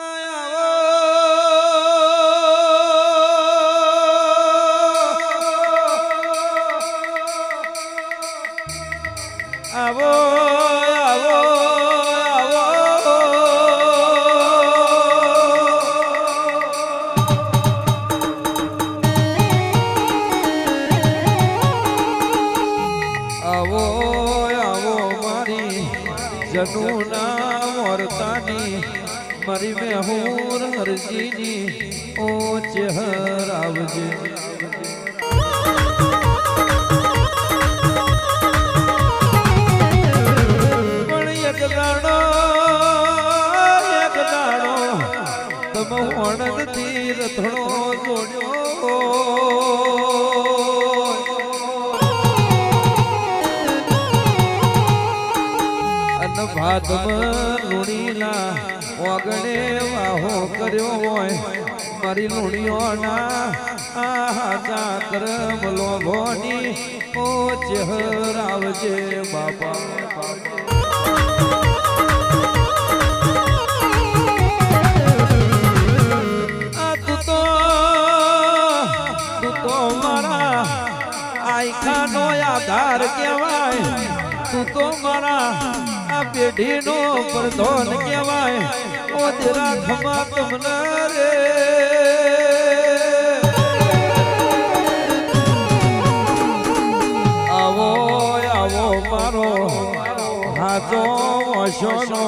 Uh, મેહુર હરજીની ઓ ચહેર આવજે પણ એક દાડો એક દાડો તમ વણદથી રથડો જોડ્યો. ભાદમાં લુણીના વાગણે વાહો કર્યો હોય, મારી લુણીઓના આ ચાકર લોભોની ઓ ચહેર આવજે બાપા. આ તું તો તું તો મારા આયખાનો આધાર કહેવાય, તું તો મારા આ પેઢીનો પ્રધાન કહેવાય. ઓ તેરા ખમા કમના રે આવો આવો મારો હાજો વશોનો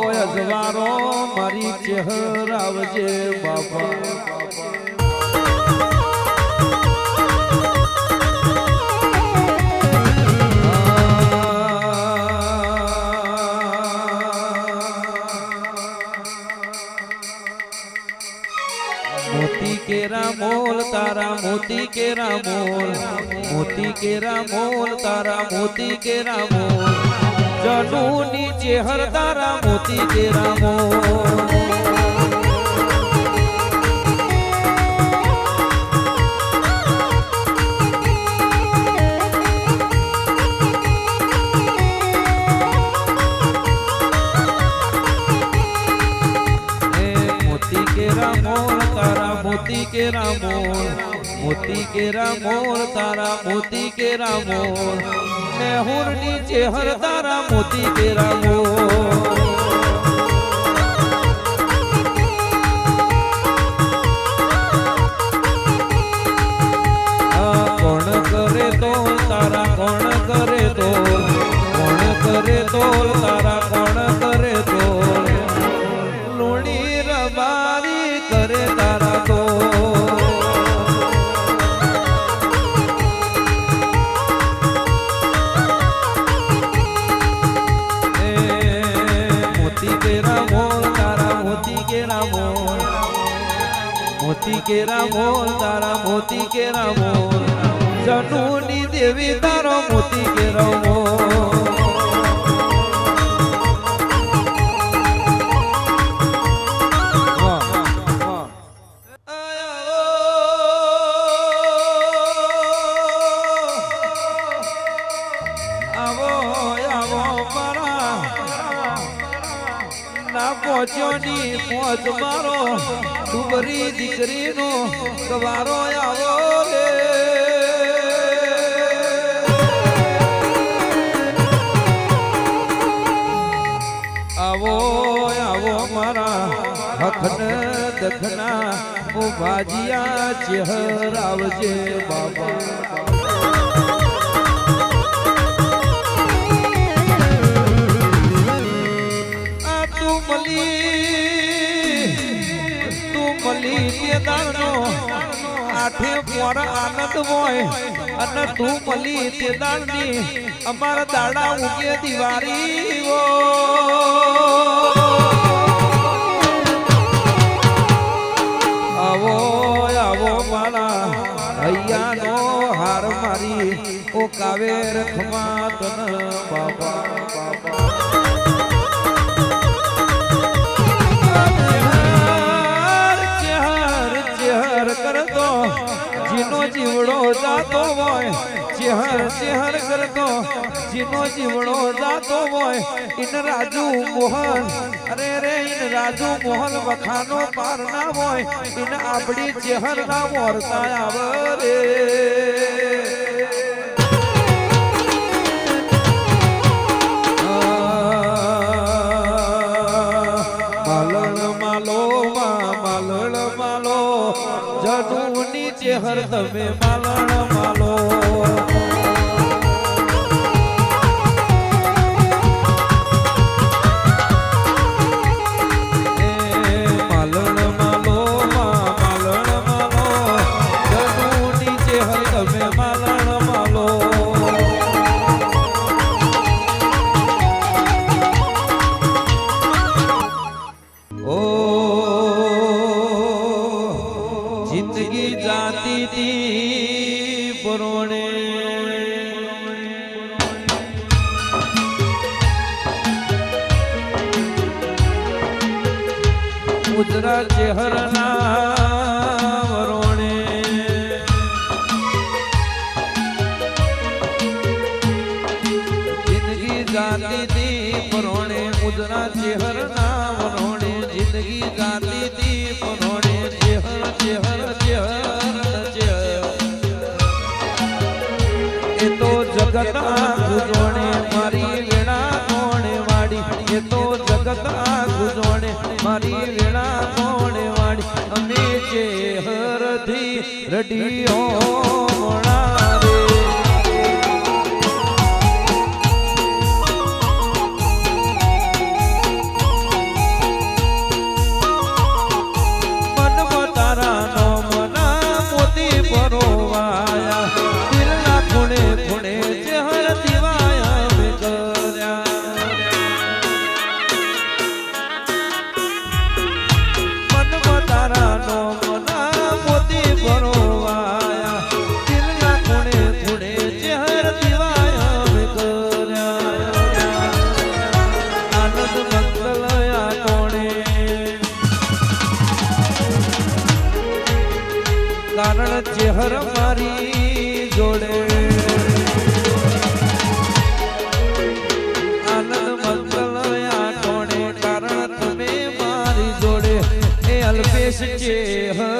ઓય અજવારો મારી ચહેર આવજે બાપા. કેરા મોલ, તારા મોતી કેરા મોલ, મોતી કેરા મોલ, તારા મોતી કેરા મોલ. જનુ નીચે હર તારા મોતી કેરા મોલ. મોલ, તારા મોતી કેરા મોલ મોતી કેરા મોલ તારા મોતી કેરા મોલ મેહુર નીચે હર તારા મોતી કેરા મોલ કેરા મોલ, તારા મોતી કેરા મોલ. જનુની દેવી, તારો મોતી કેરા ના પહોંચ્યો ની પહોંચ મારો. ડુબરી દીકરીનો કવારો આવો રે. આવો આવો મારા હખન દખના ઓ ભાજિયા ચહેર આવજે બાબા. આઠે પોર આનંદ હોય. અને તું મલી તે દાડની અમારા દાડા ઉગે દિવાળી ઓ આવો આવો મારા હૈયાનો હાર મારી, ઓ કાવેર ખમા તન બાબા બાબા જીવડો જાતો હોય, ચેહર ચેહર કરતો, જીનો જીવડો જાતો હોય ઇન રાજુ મોહન, અરે રે ઇન રાજુ મોહન વખાનો પાર ના હોય, ઇન આપડી ચેહર ના મોરતા આવે રે. જનુ નીચે હર તમે માલણ માલો. ઉજરા ચેહરના વરોણે. જિંદગી જાતી તી પરોણે, ઉજરા ચેહરના વરોણે. જિંદગી જાતી તી પરોણે, ચેહર ચેહર ચેહર ચેહર. એ તો જગત ગુજોણે ચેહરથી કારણ ચેહર મારી જોડે. આનંદ મંગલ આઠોણે કારણ તમે મારી જોડે. એ અલ્પેશ ચેહર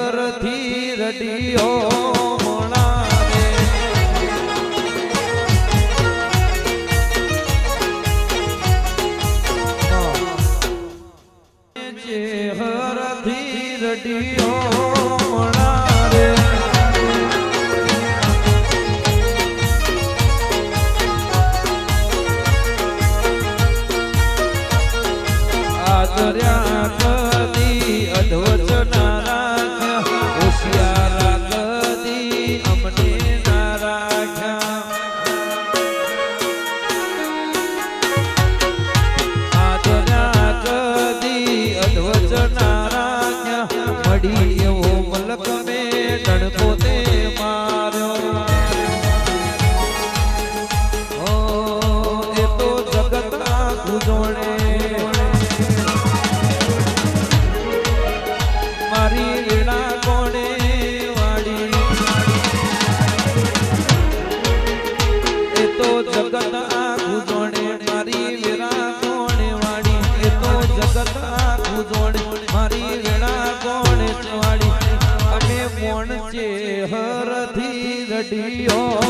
આખું જોણે મારી વીણા કોણે વાડી એ તો જગત આખું જોણે મારી વીણા કોણે વાડી હરથી રડિયો